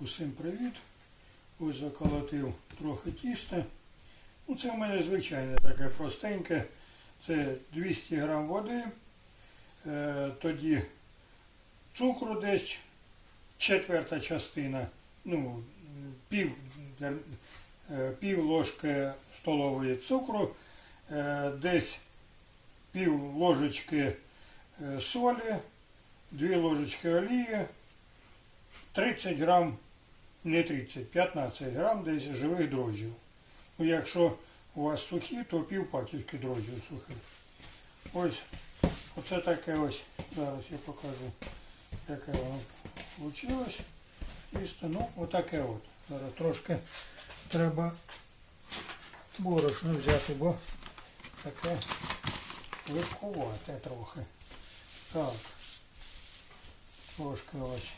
усім привіт. Ось заколотив трохи тіста. Ну, це в мене звичайне таке простеньке. Це 200 грам води, е, тоді цукру десь четверта частина, ну, пів, е, пів ложки столової цукру, е, десь пів ложечки солі, дві ложечки олії, 30 грам, не 30, 15 грам десь живих дрожжів. Ну, якщо у вас сухі, то пів пачечки дрожжів сухих. Ось, оце таке ось, зараз я покажу, яке воно вийшло. Тісто, ну, отаке от. Зараз трошки треба борошно взяти, бо таке липкувате трохи. Так. Трошки ось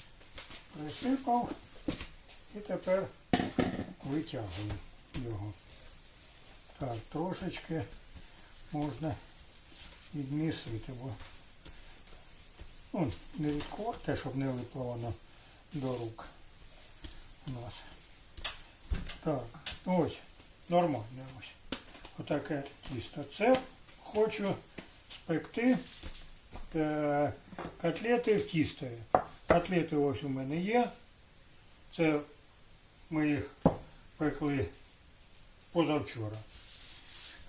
присипав і тепер витягую його. Так, трошечки можна відмісити, бо ну, не відкувати, щоб не липло воно до рук у нас. Так, ось, нормально ось. Отаке тісто. Це хочу спекти е, котлети в тістові. Котлети ось у мене є. Це ми їх пекли позавчора.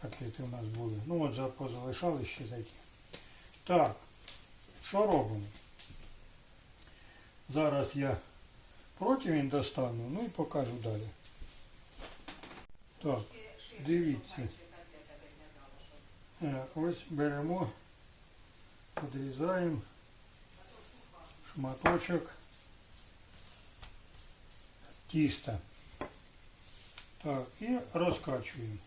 Котлети у нас були. Ну от за- позалишали ще такі. Так, що робимо? Зараз я противень достану, ну і покажу далі. Так, дивіться. Е, Ось беремо, подрізаємо шматочок тіста. Так, і розкачуємо.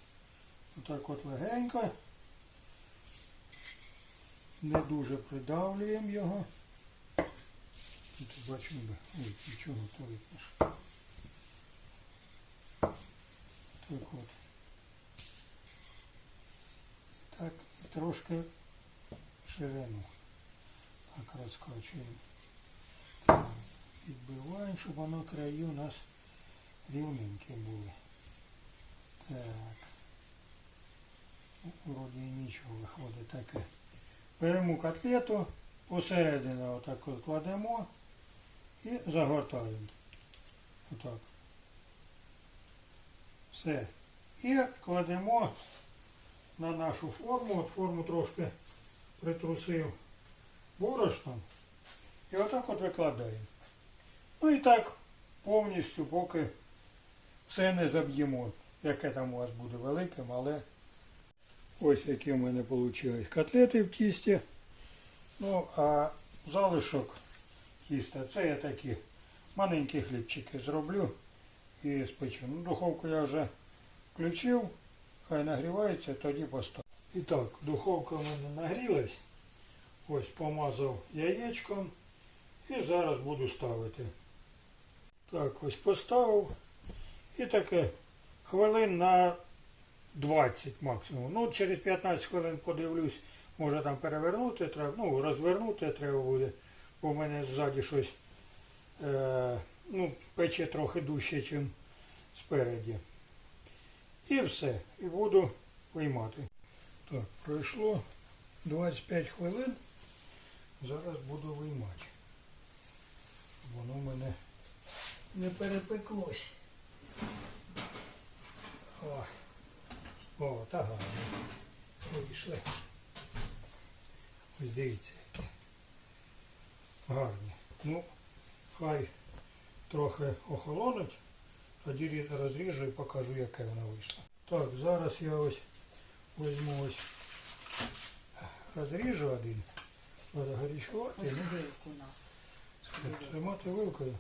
Отак от легенько. Не дуже придавлюємо його. Тут бачимо, ой, нічого то видно. Так от. Так, трошки ширину. Так розкачуємо. Так, Відбиваємо, щоб воно краї у нас рівненькі були. Так. Вроді нічого виходить таке. Беремо котлету, посередину отак от кладемо і загортаємо. Отак. Все. І кладемо на нашу форму. От форму трошки притрусив борошном. І отак от викладаємо. Ну і так повністю, поки все не заб'ємо. Яке там у вас буде велике, але ось які в мене вийшли котлети в тісті. Ну, а залишок тіста, це я такі маленькі хлібчики зроблю і спечу. Ну, духовку я вже включив, хай нагрівається, тоді поставлю. І так, духовка в мене нагрілась. Ось помазав яєчком і зараз буду ставити. Так, ось поставив. І таке хвилин на 20 максимум. Ну, через 15 хвилин подивлюсь, може там перевернути треба, ну, розвернути треба буде, бо в мене ззаді щось е, ну, пече трохи дужче, ніж спереді. І все. І буду виймати. Так, пройшло 25 хвилин. Зараз буду виймати. Воно в мене не перепеклось. О, о, та гарно. Вийшли. Ось дивіться, які гарні. Ну, хай трохи охолонуть, тоді розріжу і покажу, яке воно вийшло. Так, зараз я ось візьму ось розріжу один. Треба гарячувати. Ось вилку на. Тримати вилкою.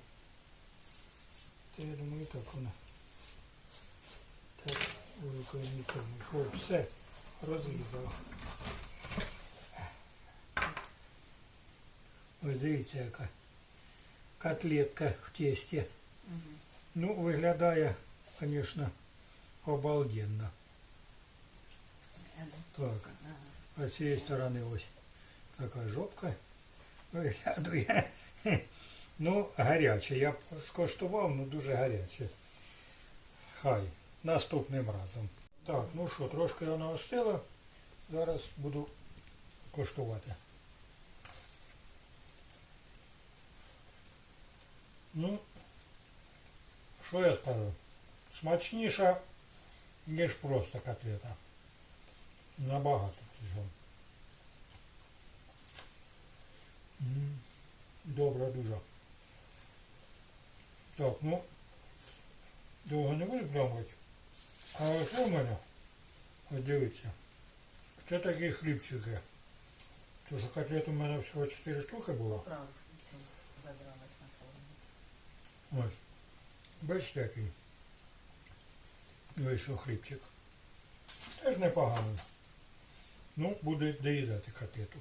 Та я думаю, і так вона. Так, вилкою не тримаєш. О, все, розрізав. Ось дивіться, яка котлетка в тесті. Мгм. Ну, виглядає, звісно, обалденно. Так, Ага. а з цієї сторони ось така жопка виглядає. Ну, гаряче. Я б скоштував, ну дуже гаряче. Хай. Наступним разом. Так, ну що, трошки воно остило. Зараз буду коштувати. Ну, що я скажу? Смачніша, ніж просто котлета. Набагато. М, Добре дуже. Так, ну, довго не буду пробувати. А що в мене? Ось дивіться. Це такі хлібчики. Тому що котлет у мене всього 4 штуки було. Правда, забралась на форму. Ось. Бачите який? Вийшов хлібчик. Теж непоганий. Ну, буде доїдати котлету.